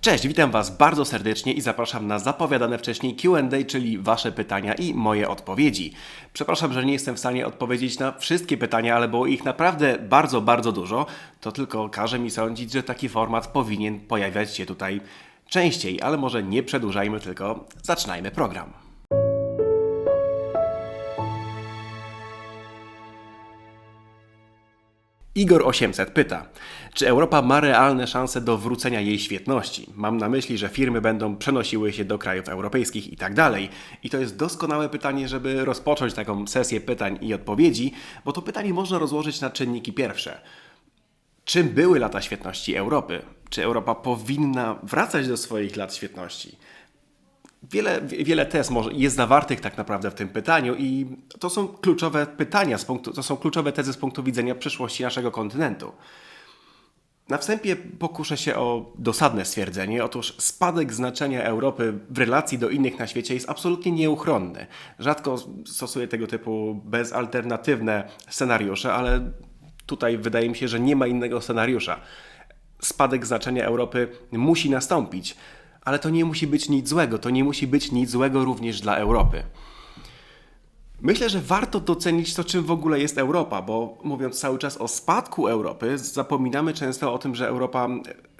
Cześć, witam Was bardzo serdecznie i zapraszam na zapowiadane wcześniej QA, czyli Wasze pytania i moje odpowiedzi. Przepraszam, że nie jestem w stanie odpowiedzieć na wszystkie pytania, ale było ich naprawdę bardzo, bardzo dużo. To tylko każe mi sądzić, że taki format powinien pojawiać się tutaj częściej, ale może nie przedłużajmy, tylko zaczynajmy program. Igor 800 pyta, czy Europa ma realne szanse do wrócenia jej świetności? Mam na myśli, że firmy będą przenosiły się do krajów europejskich i tak dalej. I to jest doskonałe pytanie, żeby rozpocząć taką sesję pytań i odpowiedzi, bo to pytanie można rozłożyć na czynniki pierwsze. Czym były lata świetności Europy? Czy Europa powinna wracać do swoich lat świetności? Wiele, wiele tez może jest zawartych tak naprawdę w tym pytaniu i to są kluczowe pytania, z punktu, to są kluczowe tezy z punktu widzenia przyszłości naszego kontynentu. Na wstępie pokuszę się o dosadne stwierdzenie. Otóż spadek znaczenia Europy w relacji do innych na świecie jest absolutnie nieuchronny. Rzadko stosuję tego typu bezalternatywne scenariusze, ale tutaj wydaje mi się, że nie ma innego scenariusza. Spadek znaczenia Europy musi nastąpić ale to nie musi być nic złego. To nie musi być nic złego również dla Europy. Myślę, że warto docenić to, czym w ogóle jest Europa, bo mówiąc cały czas o spadku Europy, zapominamy często o tym, że Europa,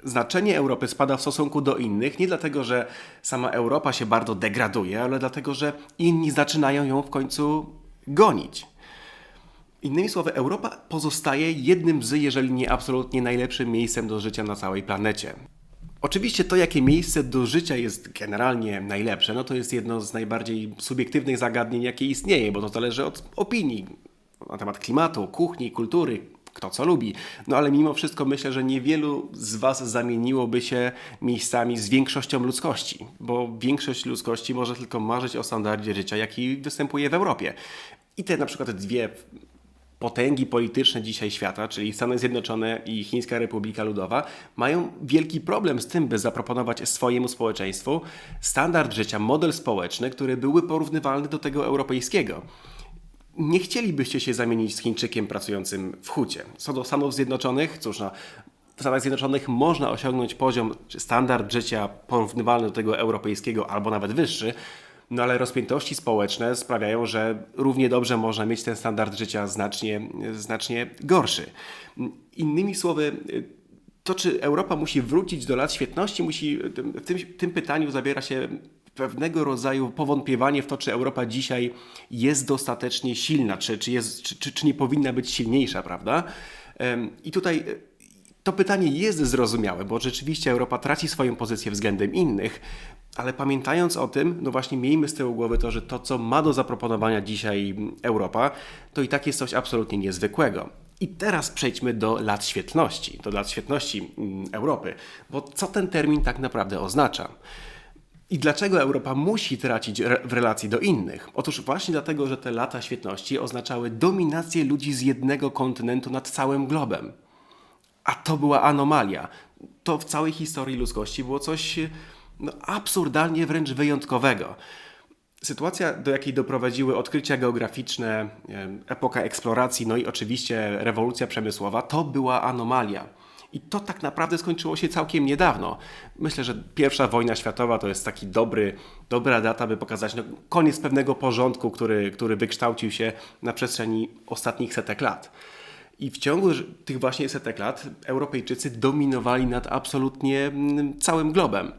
znaczenie Europy spada w stosunku do innych, nie dlatego, że sama Europa się bardzo degraduje, ale dlatego, że inni zaczynają ją w końcu gonić. Innymi słowy, Europa pozostaje jednym z, jeżeli nie absolutnie najlepszym miejscem do życia na całej planecie. Oczywiście to, jakie miejsce do życia jest generalnie najlepsze, no to jest jedno z najbardziej subiektywnych zagadnień, jakie istnieje, bo to zależy od opinii na temat klimatu, kuchni, kultury, kto co lubi. No ale mimo wszystko myślę, że niewielu z Was zamieniłoby się miejscami z większością ludzkości, bo większość ludzkości może tylko marzyć o standardzie życia, jaki występuje w Europie. I te na przykład dwie potęgi polityczne dzisiaj świata, czyli Stany Zjednoczone i Chińska Republika Ludowa, mają wielki problem z tym, by zaproponować swojemu społeczeństwu standard życia, model społeczny, który byłby porównywalny do tego europejskiego. Nie chcielibyście się zamienić z Chińczykiem pracującym w hucie. Co do Stanów Zjednoczonych, cóż, no, w Stanach Zjednoczonych można osiągnąć poziom czy standard życia porównywalny do tego europejskiego albo nawet wyższy, no ale rozpiętości społeczne sprawiają, że równie dobrze można mieć ten standard życia znacznie, znacznie gorszy. Innymi słowy, to czy Europa musi wrócić do lat świetności, musi, w tym, w tym pytaniu zabiera się pewnego rodzaju powątpiewanie w to, czy Europa dzisiaj jest dostatecznie silna, czy, czy, jest, czy, czy, czy nie powinna być silniejsza, prawda? I tutaj to pytanie jest zrozumiałe, bo rzeczywiście Europa traci swoją pozycję względem innych, ale pamiętając o tym, no właśnie miejmy z tyłu głowy to, że to, co ma do zaproponowania dzisiaj Europa, to i tak jest coś absolutnie niezwykłego. I teraz przejdźmy do lat świetności, do lat świetności mm, Europy, bo co ten termin tak naprawdę oznacza? I dlaczego Europa musi tracić w relacji do innych? Otóż właśnie dlatego, że te lata świetności oznaczały dominację ludzi z jednego kontynentu nad całym globem. A to była anomalia. To w całej historii ludzkości było coś no, absurdalnie wręcz wyjątkowego. Sytuacja, do jakiej doprowadziły odkrycia geograficzne, epoka eksploracji, no i oczywiście rewolucja przemysłowa, to była anomalia. I to tak naprawdę skończyło się całkiem niedawno. Myślę, że pierwsza wojna światowa to jest taki dobry, dobra data, by pokazać no, koniec pewnego porządku, który, który wykształcił się na przestrzeni ostatnich setek lat. I w ciągu tych właśnie setek lat Europejczycy dominowali nad absolutnie mm, całym globem.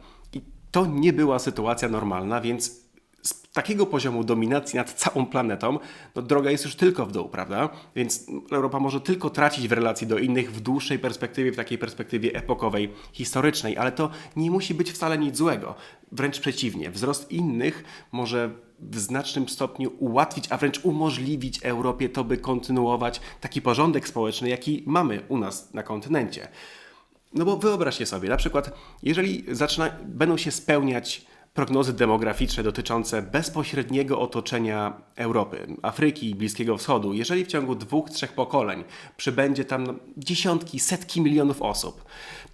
To nie była sytuacja normalna, więc z takiego poziomu dominacji nad całą planetą, no droga jest już tylko w dół, prawda? Więc Europa może tylko tracić w relacji do innych w dłuższej perspektywie, w takiej perspektywie epokowej, historycznej, ale to nie musi być wcale nic złego. Wręcz przeciwnie, wzrost innych może w znacznym stopniu ułatwić, a wręcz umożliwić Europie to, by kontynuować taki porządek społeczny, jaki mamy u nas na kontynencie. No bo wyobraźcie sobie, na przykład, jeżeli zaczyna, będą się spełniać prognozy demograficzne dotyczące bezpośredniego otoczenia Europy, Afryki i Bliskiego Wschodu, jeżeli w ciągu dwóch, trzech pokoleń przybędzie tam dziesiątki, setki milionów osób,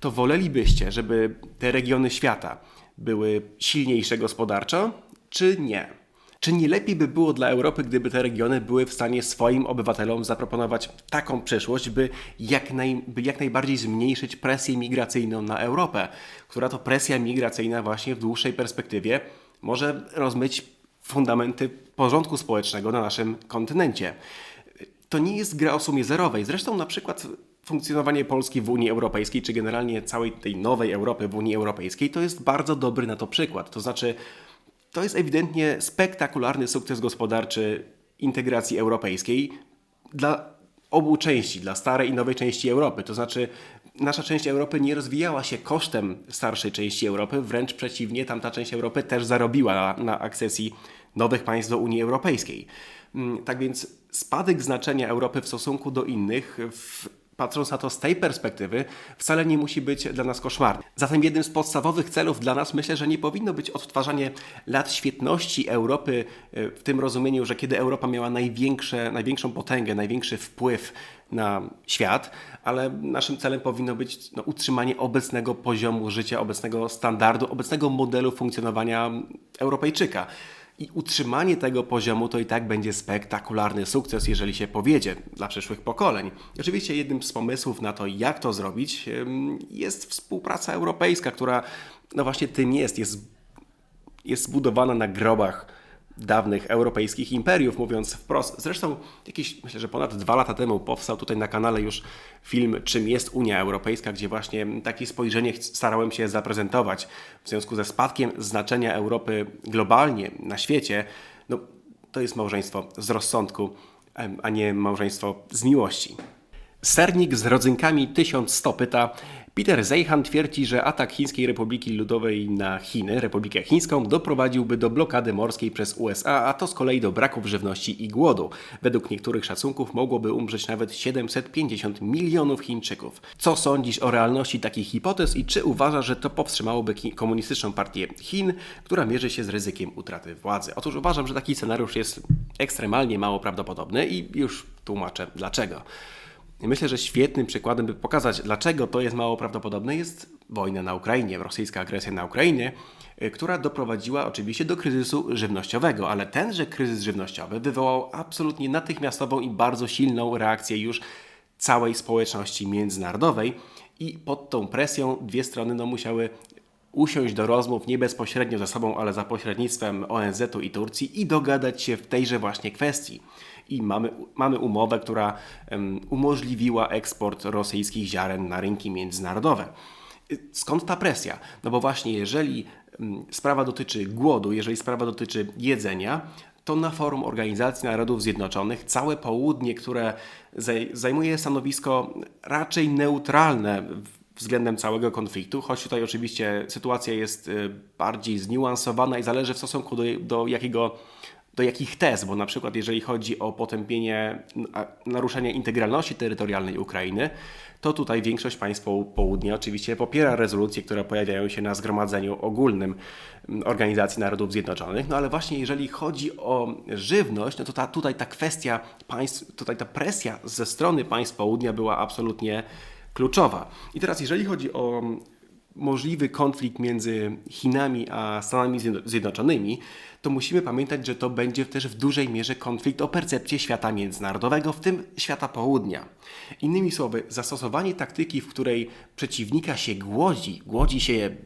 to wolelibyście, żeby te regiony świata były silniejsze gospodarczo, czy nie? Czy nie lepiej by było dla Europy, gdyby te regiony były w stanie swoim obywatelom zaproponować taką przyszłość, by jak, naj, by jak najbardziej zmniejszyć presję migracyjną na Europę, która to presja migracyjna właśnie w dłuższej perspektywie może rozmyć fundamenty porządku społecznego na naszym kontynencie. To nie jest gra o sumie zerowej. Zresztą na przykład funkcjonowanie Polski w Unii Europejskiej, czy generalnie całej tej nowej Europy w Unii Europejskiej, to jest bardzo dobry na to przykład. To znaczy, to jest ewidentnie spektakularny sukces gospodarczy integracji europejskiej dla obu części, dla starej i nowej części Europy. To znaczy, nasza część Europy nie rozwijała się kosztem starszej części Europy, wręcz przeciwnie, tamta część Europy też zarobiła na, na akcesji nowych państw do Unii Europejskiej. Mm, tak więc spadek znaczenia Europy w stosunku do innych w patrząc na to z tej perspektywy, wcale nie musi być dla nas koszmarny. Zatem jednym z podstawowych celów dla nas myślę, że nie powinno być odtwarzanie lat świetności Europy e, w tym rozumieniu, że kiedy Europa miała największe, największą potęgę, największy wpływ na świat, ale naszym celem powinno być no, utrzymanie obecnego poziomu życia, obecnego standardu, obecnego modelu funkcjonowania Europejczyka. I utrzymanie tego poziomu to i tak będzie spektakularny sukces, jeżeli się powiedzie dla przyszłych pokoleń. Oczywiście jednym z pomysłów na to, jak to zrobić, jest współpraca europejska, która no właśnie tym jest, jest, jest zbudowana na grobach dawnych europejskich imperiów, mówiąc wprost. Zresztą jakieś, myślę, że ponad dwa lata temu powstał tutaj na kanale już film Czym jest Unia Europejska, gdzie właśnie takie spojrzenie starałem się zaprezentować w związku ze spadkiem znaczenia Europy globalnie na świecie. No, to jest małżeństwo z rozsądku, a nie małżeństwo z miłości. Sernik z rodzynkami 1100 pyta, Peter Zeihan twierdzi, że atak Chińskiej Republiki Ludowej na Chiny, Republikę Chińską, doprowadziłby do blokady morskiej przez USA, a to z kolei do braków żywności i głodu. Według niektórych szacunków mogłoby umrzeć nawet 750 milionów Chińczyków. Co sądzisz o realności takich hipotez i czy uważasz, że to powstrzymałoby komunistyczną partię Chin, która mierzy się z ryzykiem utraty władzy? Otóż uważam, że taki scenariusz jest ekstremalnie mało prawdopodobny i już tłumaczę dlaczego. Myślę, że świetnym przykładem, by pokazać, dlaczego to jest mało prawdopodobne, jest wojna na Ukrainie, rosyjska agresja na Ukrainie, y, która doprowadziła oczywiście do kryzysu żywnościowego, ale tenże kryzys żywnościowy wywołał absolutnie natychmiastową i bardzo silną reakcję już całej społeczności międzynarodowej. I pod tą presją dwie strony no, musiały usiąść do rozmów nie bezpośrednio ze sobą, ale za pośrednictwem ONZ-u i Turcji i dogadać się w tejże właśnie kwestii i mamy, mamy umowę, która um, umożliwiła eksport rosyjskich ziaren na rynki międzynarodowe. Skąd ta presja? No bo właśnie jeżeli um, sprawa dotyczy głodu, jeżeli sprawa dotyczy jedzenia, to na forum Organizacji Narodów Zjednoczonych całe południe, które zajmuje stanowisko raczej neutralne względem całego konfliktu, choć tutaj oczywiście sytuacja jest y, bardziej zniuansowana i zależy w stosunku do, do jakiego do jakich tez, bo na przykład jeżeli chodzi o potępienie naruszenia integralności terytorialnej Ukrainy, to tutaj większość państw południa oczywiście popiera rezolucje, które pojawiają się na Zgromadzeniu Ogólnym Organizacji Narodów Zjednoczonych, no ale właśnie jeżeli chodzi o żywność, no to ta, tutaj ta kwestia państw, tutaj ta presja ze strony państw południa była absolutnie kluczowa. I teraz jeżeli chodzi o możliwy konflikt między Chinami a Stanami Zjednoczonymi, to musimy pamiętać, że to będzie też w dużej mierze konflikt o percepcję świata międzynarodowego, w tym świata południa. Innymi słowy, zastosowanie taktyki, w której przeciwnika się głodzi, głodzi się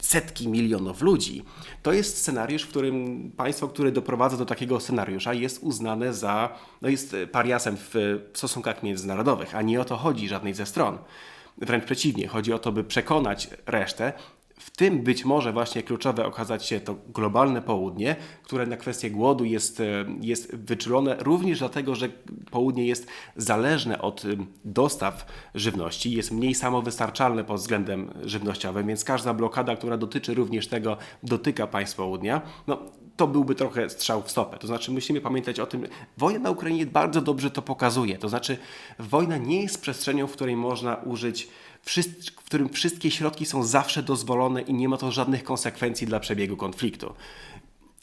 setki milionów ludzi, to jest scenariusz, w którym państwo, które doprowadza do takiego scenariusza, jest uznane za, no jest pariasem w stosunkach międzynarodowych, a nie o to chodzi żadnej ze stron. Wręcz przeciwnie, chodzi o to, by przekonać resztę, w tym być może właśnie kluczowe okazać się to globalne południe, które na kwestię głodu jest, e, jest wyczulone również dlatego, że południe jest zależne od e, dostaw żywności, jest mniej samowystarczalne pod względem żywnościowym, więc każda blokada, która dotyczy również tego, dotyka państw południa. No, to byłby trochę strzał w stopę. To znaczy, musimy pamiętać o tym, wojna na Ukrainie bardzo dobrze to pokazuje. To znaczy, wojna nie jest przestrzenią, w której można użyć w którym wszystkie środki są zawsze dozwolone i nie ma to żadnych konsekwencji dla przebiegu konfliktu.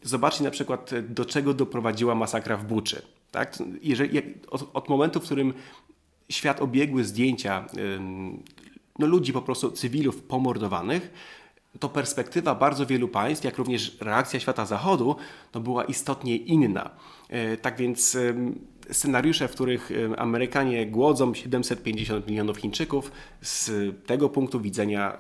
Zobaczcie na przykład, do czego doprowadziła masakra w Buczy. Tak? Jeżeli, jak, od, od, momentu, w którym świat obiegły zdjęcia no, ludzi po prostu, cywilów pomordowanych, to perspektywa bardzo wielu państw, jak również reakcja świata zachodu, no była istotnie inna. E, tak więc scenariusze, w których Amerykanie głodzą 750 milionów Chińczyków, z tego punktu widzenia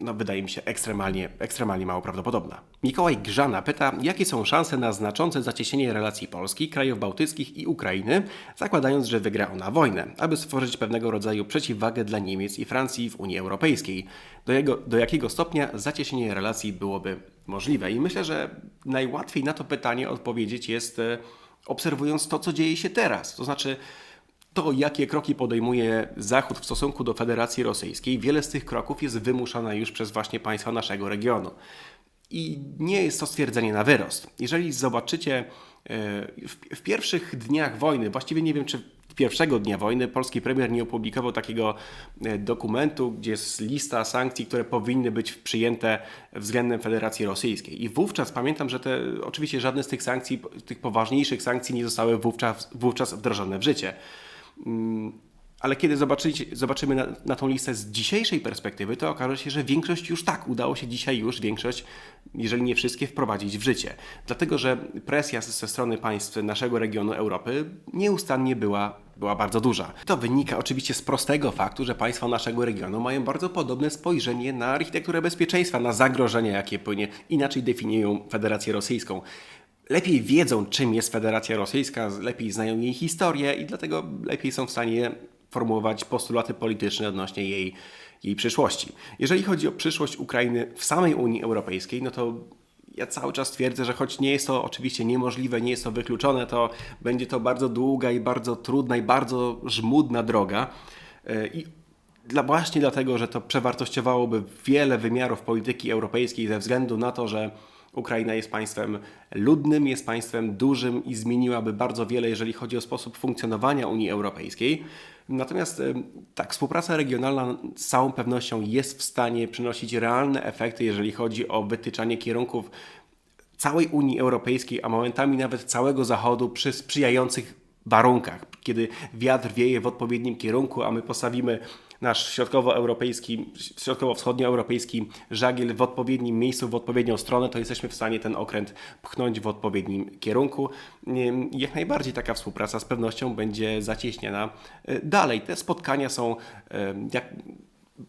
no, wydaje mi się ekstremalnie, ekstremalnie mało prawdopodobna. Mikołaj Grzana pyta, jakie są szanse na znaczące zacieśnienie relacji Polski, krajów bałtyckich i Ukrainy, zakładając, że wygra ona wojnę, aby stworzyć pewnego rodzaju przeciwwagę dla Niemiec i Francji w Unii Europejskiej. Do, jego, do jakiego stopnia zacieśnienie relacji byłoby możliwe? I myślę, że najłatwiej na to pytanie odpowiedzieć jest e, obserwując to, co dzieje się teraz. To znaczy, to, jakie kroki podejmuje Zachód w stosunku do Federacji Rosyjskiej, wiele z tych kroków jest wymuszane już przez właśnie państwa naszego regionu. I nie jest to stwierdzenie na wyrost. Jeżeli zobaczycie e, w, w pierwszych dniach wojny, właściwie nie wiem, czy pierwszego dnia wojny polski premier nie opublikował takiego e, dokumentu, gdzie jest lista sankcji, które powinny być przyjęte względem Federacji Rosyjskiej. I wówczas pamiętam, że te, oczywiście żadne z tych sankcji, tych poważniejszych sankcji nie zostały wówczas, wówczas wdrożone w życie. Ale kiedy zobaczymy na, na tą listę z dzisiejszej perspektywy, to okaże się, że większość już tak, udało się dzisiaj już większość, jeżeli nie wszystkie, wprowadzić w życie. Dlatego, że presja ze strony państw naszego regionu Europy nieustannie była, była bardzo duża. To wynika oczywiście z prostego faktu, że państwa naszego regionu mają bardzo podobne spojrzenie na architekturę bezpieczeństwa, na zagrożenia, jakie płynie, inaczej definiują Federację Rosyjską lepiej wiedzą, czym jest Federacja Rosyjska, lepiej znają jej historię i dlatego lepiej są w stanie formułować postulaty polityczne odnośnie jej, jej przyszłości. Jeżeli chodzi o przyszłość Ukrainy w samej Unii Europejskiej, no to ja cały czas twierdzę, że choć nie jest to oczywiście niemożliwe, nie jest to wykluczone, to będzie to bardzo długa i bardzo trudna i bardzo żmudna droga. Yy, I dla, właśnie dlatego, że to przewartościowałoby wiele wymiarów polityki europejskiej ze względu na to, że Ukraina jest państwem ludnym, jest państwem dużym i zmieniłaby bardzo wiele, jeżeli chodzi o sposób funkcjonowania Unii Europejskiej. Natomiast tak, współpraca regionalna z całą pewnością jest w stanie przynosić realne efekty, jeżeli chodzi o wytyczanie kierunków całej Unii Europejskiej, a momentami nawet całego Zachodu przy sprzyjających warunkach, kiedy wiatr wieje w odpowiednim kierunku, a my postawimy nasz środkowoeuropejski, środkowo-wschodnioeuropejski żagiel w odpowiednim miejscu, w odpowiednią stronę, to jesteśmy w stanie ten okręt pchnąć w odpowiednim kierunku. Jak najbardziej taka współpraca z pewnością będzie zacieśniana e, dalej. Te spotkania są jak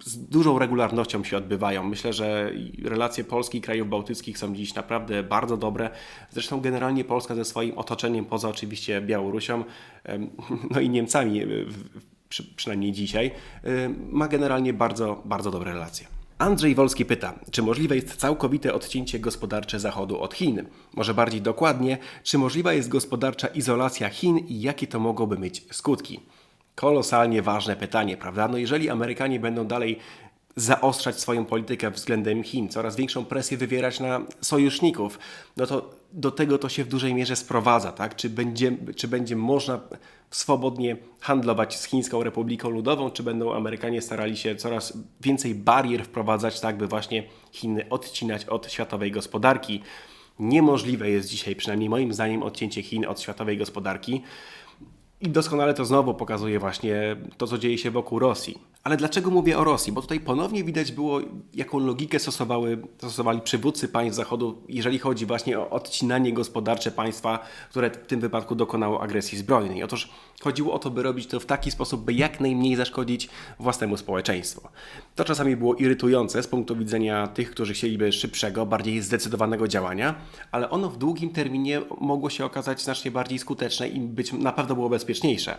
z dużą regularnością się odbywają. Myślę, że relacje Polski i krajów bałtyckich są dziś naprawdę bardzo dobre. Zresztą generalnie Polska ze swoim otoczeniem, poza oczywiście Białorusią, no i Niemcami, przy, przynajmniej dzisiaj, ma generalnie bardzo, bardzo dobre relacje. Andrzej Wolski pyta, czy możliwe jest całkowite odcięcie gospodarcze Zachodu od Chin? Może bardziej dokładnie, czy możliwa jest gospodarcza izolacja Chin i jakie to mogłoby mieć skutki? Kolosalnie ważne pytanie, prawda? No jeżeli Amerykanie będą dalej zaostrzać swoją politykę względem Chin, coraz większą presję wywierać na sojuszników, no to do tego to się w dużej mierze sprowadza, tak? Czy będzie, czy będzie można swobodnie handlować z Chińską Republiką Ludową, czy będą Amerykanie starali się coraz więcej barier wprowadzać, tak by właśnie Chiny odcinać od światowej gospodarki. Niemożliwe jest dzisiaj, przynajmniej moim zdaniem, odcięcie Chin od światowej gospodarki. I doskonale to znowu pokazuje właśnie to, co dzieje się wokół Rosji. Ale dlaczego mówię o Rosji? Bo tutaj ponownie widać było, jaką logikę stosowały, stosowali przywódcy państw Zachodu, jeżeli chodzi właśnie o odcinanie gospodarcze państwa, które w tym wypadku dokonało agresji zbrojnej. Otóż chodziło o to, by robić to w taki sposób, by jak najmniej zaszkodzić własnemu społeczeństwu. To czasami było irytujące z punktu widzenia tych, którzy chcieliby szybszego, bardziej zdecydowanego działania, ale ono w długim terminie mogło się okazać znacznie bardziej skuteczne i być na pewno było bezpieczniejsze.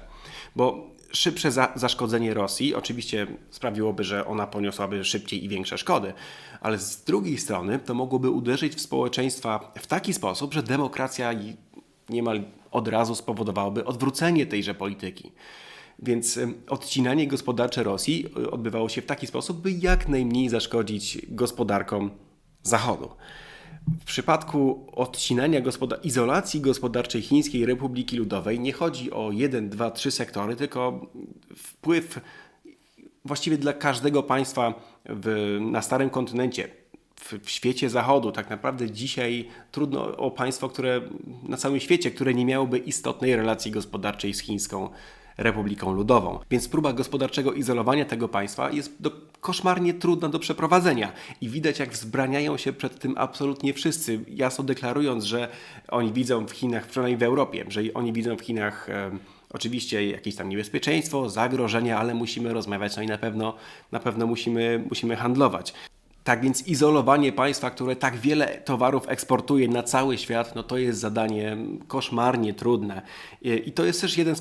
Bo szybsze za, zaszkodzenie Rosji oczywiście sprawiłoby, że ona poniosłaby szybciej i większe szkody, ale z drugiej strony to mogłoby uderzyć w społeczeństwa w taki sposób, że demokracja niemal od razu spowodowałaby odwrócenie tejże polityki. Więc odcinanie gospodarcze Rosji y, odbywało się w taki sposób, by jak najmniej zaszkodzić gospodarkom Zachodu. W przypadku odcinania gospodar izolacji gospodarczej Chińskiej Republiki Ludowej nie chodzi o jeden, dwa, trzy sektory, tylko wpływ właściwie dla każdego państwa w, na starym kontynencie, w, świecie zachodu. Tak naprawdę dzisiaj trudno o państwo, które na całym świecie, które nie miałoby istotnej relacji gospodarczej z Chińską Republiką Ludową. Więc próba gospodarczego izolowania tego państwa jest do, koszmarnie trudna do przeprowadzenia i widać jak wzbraniają się przed tym absolutnie wszyscy, jasno deklarując, że oni widzą w Chinach, przynajmniej w Europie, że oni widzą w Chinach e, oczywiście jakieś tam niebezpieczeństwo, zagrożenia, ale musimy rozmawiać, no i na pewno, na pewno musimy, musimy handlować. Tak więc izolowanie państwa, które tak wiele towarów eksportuje na cały świat, no to jest zadanie koszmarnie trudne. I to jest też jeden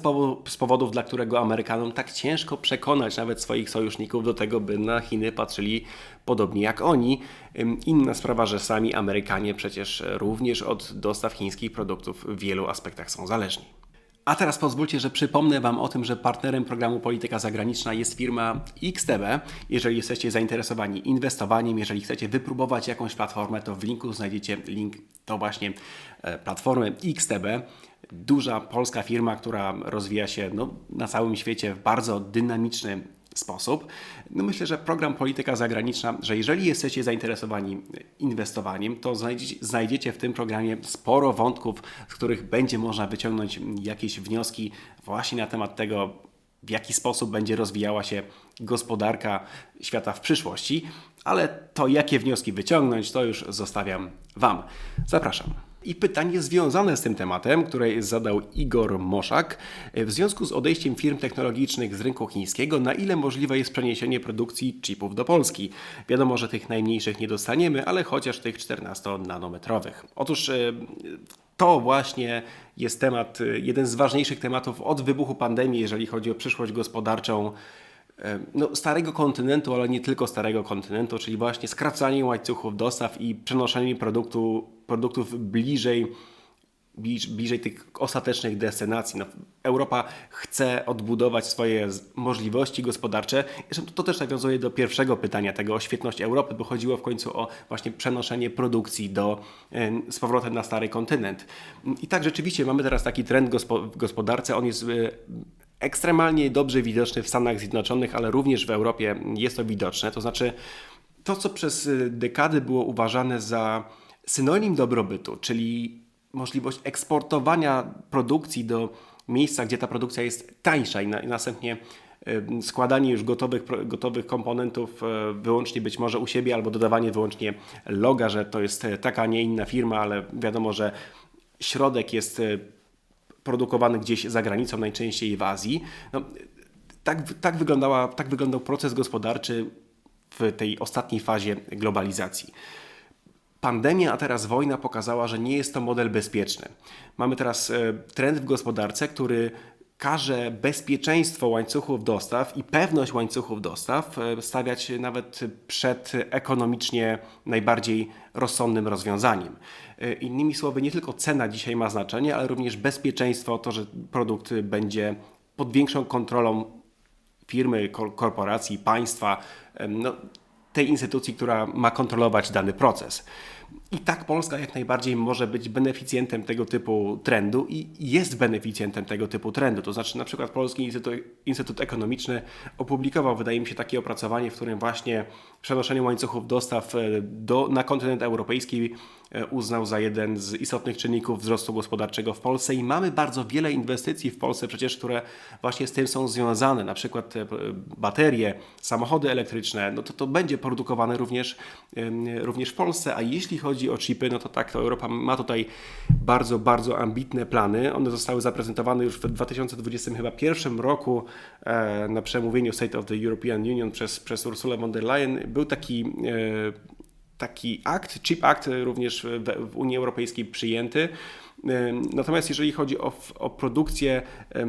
z, powodów, dla którego Amerykanom tak ciężko przekonać nawet swoich sojuszników do tego, by na Chiny patrzyli podobnie jak oni. Inna sprawa, że sami Amerykanie przecież również od dostaw chińskich produktów w wielu aspektach są zależni. A teraz pozwólcie, że przypomnę Wam o tym, że partnerem programu Polityka Zagraniczna jest firma XTB. Jeżeli jesteście zainteresowani inwestowaniem, jeżeli chcecie wypróbować jakąś platformę, to w linku znajdziecie link do właśnie e, platformy XTB. Duża polska firma, która rozwija się no, na całym świecie w bardzo dynamiczny sposób. No myślę, że program Polityka Zagraniczna, że jeżeli jesteście zainteresowani inwestowaniem, to znajdziecie w tym programie sporo wątków, z których będzie można wyciągnąć jakieś wnioski właśnie na temat tego, w jaki sposób będzie rozwijała się gospodarka świata w przyszłości, ale to jakie wnioski wyciągnąć, to już zostawiam Wam. Zapraszam. I pytanie związane z tym tematem, które zadał Igor Moszak, w związku z odejściem firm technologicznych z rynku chińskiego, na ile możliwe jest przeniesienie produkcji chipów do Polski? Wiadomo, że tych najmniejszych nie dostaniemy, ale chociaż tych 14-nanometrowych. Otóż e, to właśnie jest temat, e, jeden z ważniejszych tematów od wybuchu pandemii, jeżeli chodzi o przyszłość gospodarczą no, starego kontynentu, ale nie tylko starego kontynentu, czyli właśnie skracanie łańcuchów dostaw i przenoszenie produktu, produktów bliżej, bliżej tych ostatecznych destynacji. No, Europa chce odbudować swoje możliwości gospodarcze. Zresztą to też nawiązuje do pierwszego pytania tego o świetność Europy, bo chodziło w końcu o właśnie przenoszenie produkcji do, z powrotem na stary kontynent. I tak rzeczywiście mamy teraz taki trend w gospodarce. On jest e, ekstremalnie dobrze widoczny w Stanach Zjednoczonych, ale również w Europie jest to widoczne. To znaczy, to co przez y, dekady było uważane za synonim dobrobytu, czyli możliwość eksportowania produkcji do miejsca, gdzie ta produkcja jest tańsza i, na, i następnie składanie już gotowych, gotowych komponentów y, wyłącznie być może u siebie albo dodawanie wyłącznie loga, że to jest taka, a nie inna firma, ale wiadomo, że środek jest produkowany gdzieś za granicą, najczęściej w Azji. No, tak, tak, wyglądała, tak wyglądał proces gospodarczy w tej ostatniej fazie globalizacji. Pandemia, a teraz wojna pokazała, że nie jest to model bezpieczny. Mamy teraz e, trend w gospodarce, który każe bezpieczeństwo łańcuchów dostaw i pewność łańcuchów dostaw e, stawiać nawet przed ekonomicznie najbardziej rozsądnym rozwiązaniem. E, innymi słowy, nie tylko cena dzisiaj ma znaczenie, ale również bezpieczeństwo, to, że produkt będzie pod większą kontrolą firmy, korporacji, państwa, no, tej instytucji, która ma kontrolować dany proces. I tak Polska jak najbardziej może być beneficjentem tego typu trendu i jest beneficjentem tego typu trendu. To znaczy, na przykład Polski Instytut, Instytut Ekonomiczny opublikował, wydaje mi się, takie opracowanie, w którym właśnie przenoszenie łańcuchów dostaw e, do, na kontynent europejski uznał za jeden z istotnych czynników wzrostu gospodarczego w Polsce. I mamy bardzo wiele inwestycji w Polsce przecież, które właśnie z tym są związane, na przykład e, baterie, samochody elektryczne, no to to będzie produkowane również, również w Polsce, a jeśli chodzi o chipy, no to tak, to Europa ma tutaj bardzo, bardzo ambitne plany. One zostały zaprezentowane już w 2021 roku na przemówieniu State of the European Union przez, przez Ursula von der Leyen. Był taki e, taki akt, Chip Act również w Unii Europejskiej przyjęty. E, natomiast jeżeli chodzi o, o, produkcję e,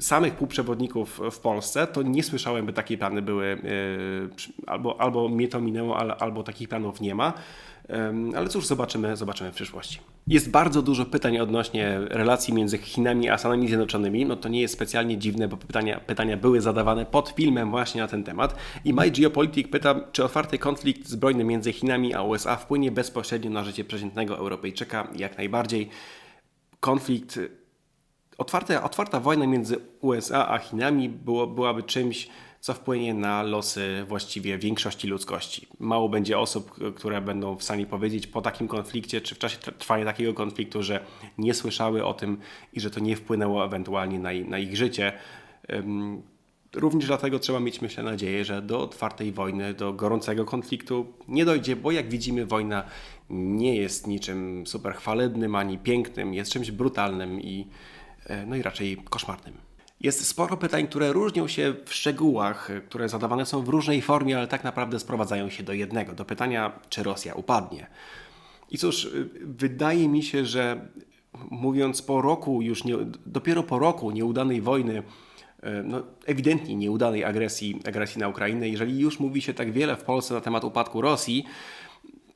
samych półprzewodników w Polsce, to nie słyszałem, by takie plany były, albo, albo mnie to minęło, albo takich planów nie ma. Ale cóż, zobaczymy, zobaczymy w przyszłości. Jest bardzo dużo pytań odnośnie relacji między Chinami a Stanami Zjednoczonymi. No to nie jest specjalnie dziwne, bo pytania, pytania były zadawane pod filmem właśnie na ten temat. I My Geopolitik pyta, czy otwarty konflikt zbrojny między Chinami a USA wpłynie bezpośrednio na życie przeciętnego Europejczyka? Jak najbardziej. Konflikt, otwarta, otwarta wojna między USA a Chinami było, byłaby czymś, co wpłynie na losy właściwie większości ludzkości. Mało będzie osób, które będą w stanie powiedzieć po takim konflikcie, czy w czasie tr- trwania takiego konfliktu, że nie słyszały o tym i że to nie wpłynęło ewentualnie na, na ich życie. Również dlatego trzeba mieć, myślę, nadzieję, że do otwartej wojny, do gorącego konfliktu nie dojdzie, bo jak widzimy, wojna nie jest niczym super chwalebnym ani pięknym, jest czymś brutalnym i, e, no i raczej koszmarnym. Jest sporo pytań, które różnią się w szczegółach, e, które zadawane są w różnej formie, ale tak naprawdę sprowadzają się do jednego, do pytania, czy Rosja upadnie. I cóż, wydaje mi się, że mówiąc po roku, już nie, dopiero po roku nieudanej wojny, y, no, ewidentnie nieudanej agresji, agresji na Ukrainę, jeżeli już mówi się tak wiele w Polsce na temat upadku Rosji,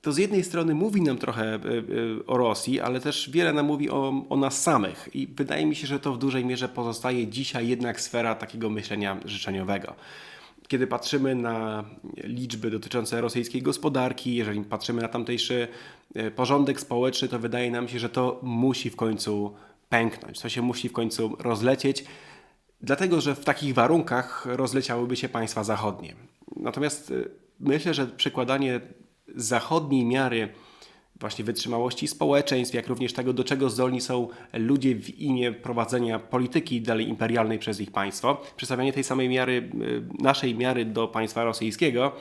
to z jednej strony mówi nam trochę y, y, o Rosji, ale też wiele nam mówi o, o nas samych. I wydaje mi się, że to w dużej mierze pozostaje dzisiaj jednak sfera takiego myślenia życzeniowego. Kiedy patrzymy na liczby dotyczące rosyjskiej gospodarki, jeżeli patrzymy na tamtejszy e, porządek społeczny, to wydaje nam się, że to musi w końcu pęknąć, to się musi w końcu rozlecieć, dlatego że w takich warunkach rozleciałyby się państwa zachodnie. Natomiast e, myślę, że przykładanie zachodniej miary właśnie wytrzymałości społeczeństw, jak również tego, do czego zdolni są ludzie w imię prowadzenia polityki dalej imperialnej przez ich państwo. Przedstawianie tej samej miary, y, naszej miary do państwa rosyjskiego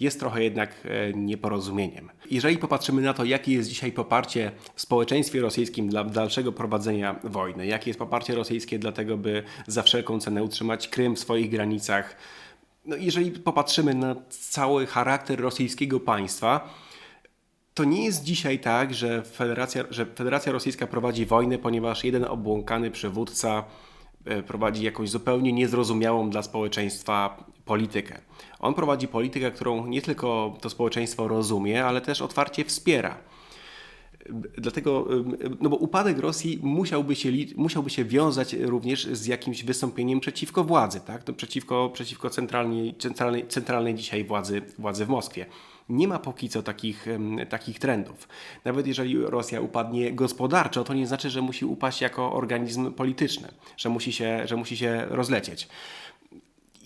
jest trochę jednak e, nieporozumieniem. Jeżeli popatrzymy na to, jakie jest dzisiaj poparcie w społeczeństwie rosyjskim dla dalszego prowadzenia wojny, jakie jest poparcie rosyjskie dla tego, by za wszelką cenę utrzymać Krym w swoich granicach, no jeżeli popatrzymy na cały charakter rosyjskiego państwa, to nie jest dzisiaj tak, że Federacja, że Federacja Rosyjska prowadzi wojnę, ponieważ jeden obłąkany przywódca e, prowadzi jakąś zupełnie niezrozumiałą dla społeczeństwa politykę. On prowadzi politykę, którą nie tylko to społeczeństwo rozumie, ale też otwarcie wspiera. Dlatego, no bo upadek Rosji musiałby się, musiałby się wiązać również z jakimś wystąpieniem przeciwko władzy, tak? no przeciwko, przeciwko centralnej, centralnej, centralnej dzisiaj władzy, władzy w Moskwie. Nie ma póki co takich, takich trendów. Nawet jeżeli Rosja upadnie gospodarczo, to nie znaczy, że musi upaść jako organizm polityczny, że musi się, że musi się rozlecieć.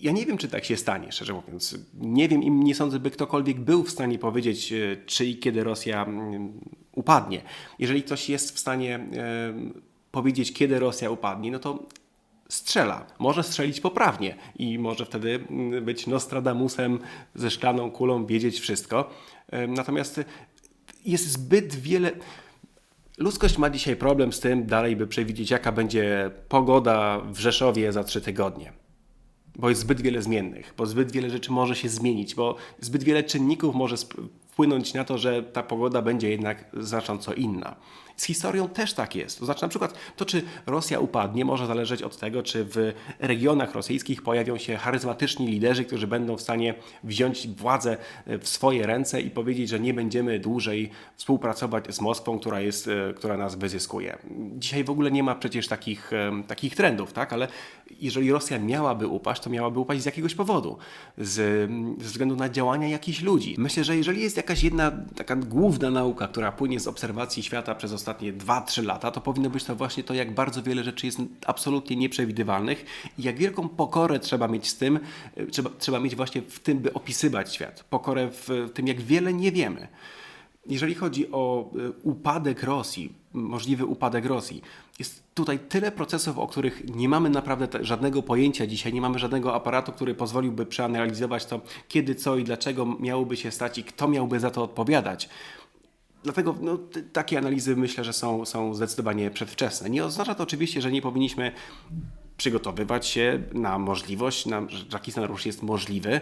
Ja nie wiem, czy tak się stanie, szczerze mówiąc. Nie wiem i nie sądzę, by ktokolwiek był w stanie powiedzieć, e, czy i kiedy Rosja mm, upadnie. Jeżeli ktoś jest w stanie e, powiedzieć, kiedy Rosja upadnie, no to strzela. Może strzelić poprawnie i może wtedy mm, być Nostradamusem ze szklaną kulą, wiedzieć wszystko. E, Natomiast jest zbyt wiele. Ludzkość ma dzisiaj problem z tym, dalej by przewidzieć, jaka będzie pogoda w Rzeszowie za trzy tygodnie bo jest zbyt wiele zmiennych, bo zbyt wiele rzeczy może się zmienić, bo zbyt wiele czynników może wpłynąć na to, że ta pogoda będzie jednak znacząco inna. Z historią też tak jest. To znaczy, na przykład, to czy Rosja upadnie, może zależeć od tego, czy w regionach rosyjskich pojawią się charyzmatyczni liderzy, którzy będą w stanie wziąć władzę w swoje ręce i powiedzieć, że nie będziemy dłużej współpracować z Moskwą, która, jest, e, która nas wyzyskuje. Dzisiaj w ogóle nie ma przecież takich, em, takich trendów, tak? ale jeżeli Rosja miałaby upaść, to miałaby upaść z jakiegoś powodu, z, ze względu na działania jakichś ludzi. Myślę, że jeżeli jest jakaś jedna taka główna nauka, która płynie z obserwacji świata przez ostatnie 2-3 lata, to powinno być to właśnie to, jak bardzo wiele rzeczy jest absolutnie nieprzewidywalnych i jak wielką pokorę trzeba mieć z tym, e, trzeba, trzeba mieć właśnie w tym, by opisywać świat. Pokorę w tym, jak wiele nie wiemy. Jeżeli chodzi o y, upadek Rosji, możliwy upadek Rosji, jest tutaj tyle procesów, o których nie mamy naprawdę żadnego pojęcia dzisiaj, nie mamy żadnego aparatu, który pozwoliłby przeanalizować to, kiedy, co i dlaczego miałoby się stać i kto miałby za to odpowiadać. Dlatego no, takie analizy myślę, że są, są zdecydowanie przedwczesne. Nie oznacza to oczywiście, że nie powinniśmy przygotowywać się na możliwość, na, że taki scenariusz jest możliwy,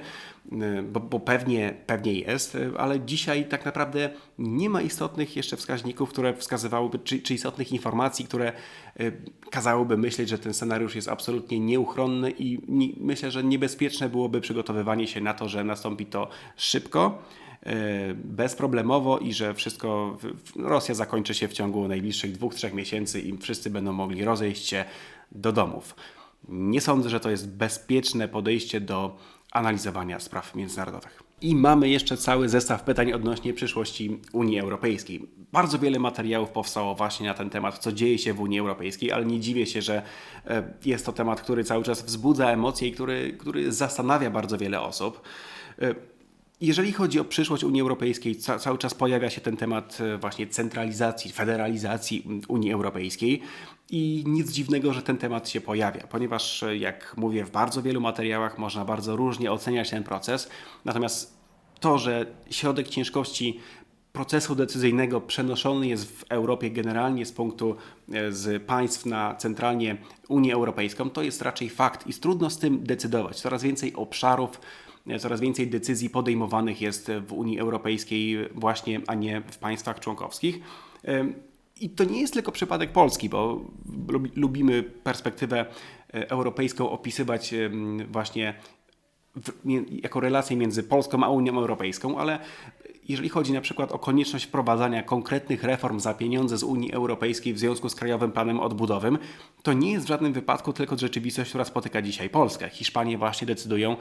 y, bo, bo pewnie, pewnie jest, ale dzisiaj tak naprawdę nie ma istotnych jeszcze wskaźników, które wskazywałyby, czy, czy istotnych informacji, które y, kazałyby myśleć, że ten scenariusz jest absolutnie nieuchronny i ni- myślę, że niebezpieczne byłoby przygotowywanie się na to, że nastąpi to szybko bezproblemowo i że wszystko, Rosja zakończy się w ciągu najbliższych dwóch, trzech miesięcy i wszyscy będą mogli rozejść się do domów. Nie sądzę, że to jest bezpieczne podejście do analizowania spraw międzynarodowych. I mamy jeszcze cały zestaw pytań odnośnie przyszłości Unii Europejskiej. Bardzo wiele materiałów powstało właśnie na ten temat, co dzieje się w Unii Europejskiej, ale nie dziwię się, że e, jest to temat, który cały czas wzbudza emocje i który, który zastanawia bardzo wiele osób. E, jeżeli chodzi o przyszłość Unii Europejskiej, ca cały czas pojawia się ten temat e, właśnie centralizacji, federalizacji Unii Europejskiej i nic dziwnego, że ten temat się pojawia, ponieważ jak mówię, w bardzo wielu materiałach można bardzo różnie oceniać ten proces, natomiast to, że środek ciężkości procesu decyzyjnego przenoszony jest w Europie generalnie z punktu e, z państw na centralnie Unię Europejską, to jest raczej fakt i trudno z tym decydować. Coraz więcej obszarów e, coraz więcej decyzji podejmowanych jest w Unii Europejskiej właśnie, a nie w państwach członkowskich. E, I to nie jest tylko przypadek Polski, bo lubimy perspektywę europejską opisywać właśnie w, jako relację między Polską a Unią Europejską, ale jeżeli chodzi na przykład o konieczność wprowadzania konkretnych reform za pieniądze z Unii Europejskiej w związku z Krajowym Planem Odbudowym, to nie jest w żadnym wypadku tylko rzeczywistość, która spotyka dzisiaj Polskę. Hiszpanie właśnie decydują,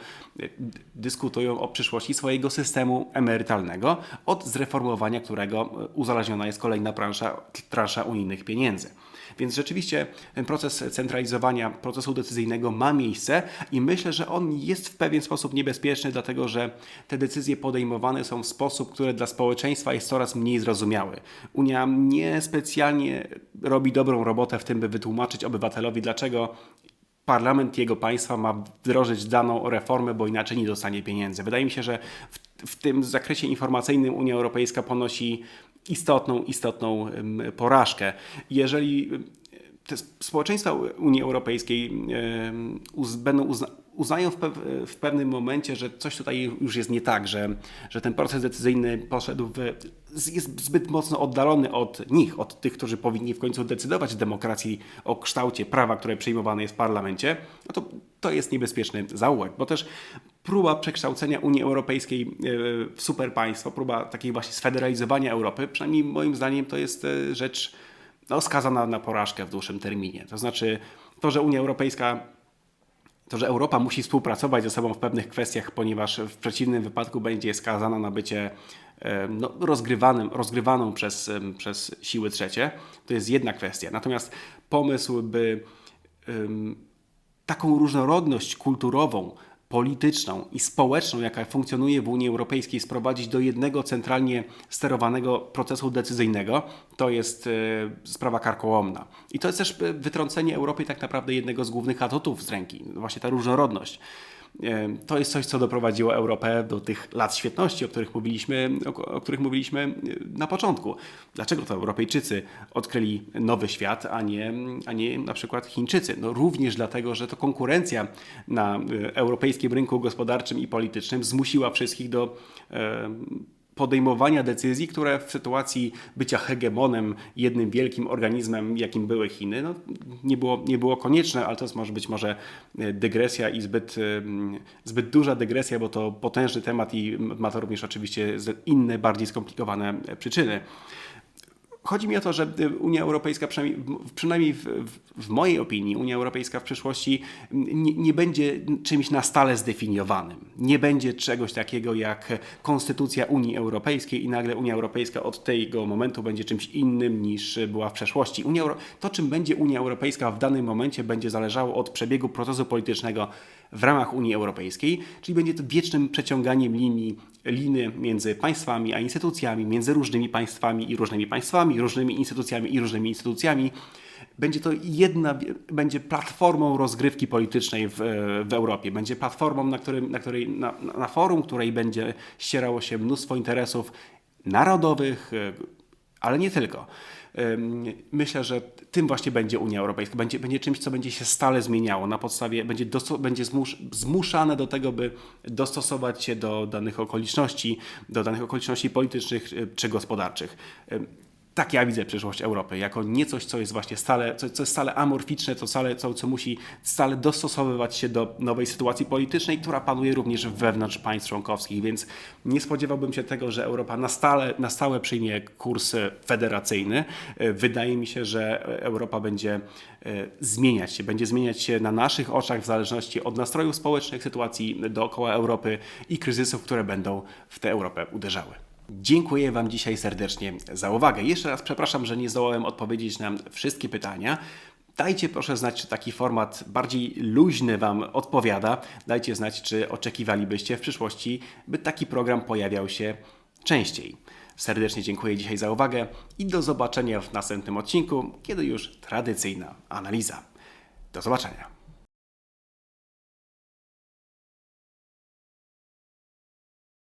dyskutują o przyszłości swojego systemu emerytalnego, od zreformowania którego uzależniona jest kolejna transza, transza unijnych pieniędzy. Więc rzeczywiście ten proces centralizowania procesu decyzyjnego ma miejsce i myślę, że on jest w pewien sposób niebezpieczny, dlatego że te decyzje podejmowane są w sposób, który dla społeczeństwa jest coraz mniej zrozumiały. Unia niespecjalnie robi dobrą robotę w tym, by wytłumaczyć obywatelowi, dlaczego parlament jego państwa ma wdrożyć daną reformę, bo inaczej nie dostanie pieniędzy. Wydaje mi się, że w, w tym zakresie informacyjnym Unia Europejska ponosi istotną, istotną porażkę. Jeżeli te społeczeństwa Unii Europejskiej będą uznają w, pewnym momencie, że coś tutaj już jest nie tak, że, że ten proces decyzyjny poszedł w, jest zbyt mocno oddalony od nich, od tych, którzy powinni w końcu decydować w demokracji o kształcie prawa, które przyjmowane jest w parlamencie, no to to jest niebezpieczny zaułek, bo też próba przekształcenia Unii Europejskiej e, w superpaństwo, próba takiej właśnie sfederalizowania Europy, przynajmniej moim zdaniem to jest e, rzecz no, skazana na porażkę w dłuższym terminie. To znaczy to, że Unia Europejska to, że Europa musi współpracować ze sobą w pewnych kwestiach, ponieważ w przeciwnym wypadku będzie skazana na bycie no, rozgrywanym, rozgrywaną przez, przez siły trzecie, to jest jedna kwestia. Natomiast pomysł, by um, taką różnorodność kulturową polityczną i społeczną, jaka funkcjonuje w Unii Europejskiej, sprowadzić do jednego centralnie sterowanego procesu decyzyjnego, to jest e, sprawa karkołomna. I to jest też e, wytrącenie Europy tak naprawdę jednego z głównych atutów z ręki, właśnie ta różnorodność. To jest coś, co doprowadziło Europę do tych lat świetności, o których mówiliśmy, o, których mówiliśmy na początku. Dlaczego to Europejczycy odkryli nowy świat, a nie, a nie na przykład Chińczycy? No również dlatego, że to konkurencja na europejskim rynku gospodarczym i politycznym zmusiła wszystkich do podejmowania decyzji, które w sytuacji bycia hegemonem, jednym wielkim organizmem, jakim były Chiny, no, nie, było, nie było konieczne, ale to jest może być może e, dygresja i zbyt, e, zbyt duża dygresja, bo to potężny temat i ma to również oczywiście inne, bardziej skomplikowane przyczyny. Chodzi mi o to, że Unia Europejska, przynajmniej, przynajmniej w, w, mojej opinii, Unia Europejska w przyszłości nie, nie, będzie czymś na stale zdefiniowanym. Nie będzie czegoś takiego jak konstytucja Unii Europejskiej i nagle Unia Europejska od tego momentu będzie czymś innym niż była w przeszłości. Unia. To, czym będzie Unia Europejska w danym momencie, będzie zależało od przebiegu procesu politycznego w ramach Unii Europejskiej, czyli będzie to wiecznym przeciąganiem linii, liny między państwami a instytucjami, między różnymi państwami i różnymi państwami, różnymi instytucjami i różnymi instytucjami. Będzie to jedna, będzie platformą rozgrywki politycznej w, w Europie. Będzie platformą, na, którym, na, której, na, na forum, której będzie ścierało się mnóstwo interesów narodowych, ale nie tylko. Myślę, że tym właśnie będzie Unia Europejska. Będzie, będzie czymś, co będzie się stale zmieniało na podstawie, będzie, będzie zmus, zmuszane do tego, by dostosować się do danych okoliczności, do danych okoliczności politycznych czy gospodarczych tak ja widzę przyszłość Europy, jako nie coś, co jest właśnie stale, co, co jest stale amorficzne, to stale, co, co musi stale dostosowywać się do nowej sytuacji politycznej, która panuje również wewnątrz państw członkowskich, więc nie spodziewałbym się tego, że Europa na stale, na stałe przyjmie kurs federacyjny. Wydaje mi się, że Europa będzie e, zmieniać się, będzie zmieniać się na naszych oczach w zależności od nastrojów społecznych, sytuacji dookoła Europy i kryzysów, które będą w tę Europę uderzały. Dziękuję Wam dzisiaj serdecznie za uwagę. Jeszcze raz przepraszam, że nie zdołałem odpowiedzieć na wszystkie pytania. Dajcie proszę znać, czy taki format bardziej luźny Wam odpowiada. Dajcie znać, czy oczekiwalibyście w przyszłości, by taki program pojawiał się częściej. Serdecznie dziękuję dzisiaj za uwagę i do zobaczenia w następnym odcinku, kiedy już tradycyjna analiza. Do zobaczenia.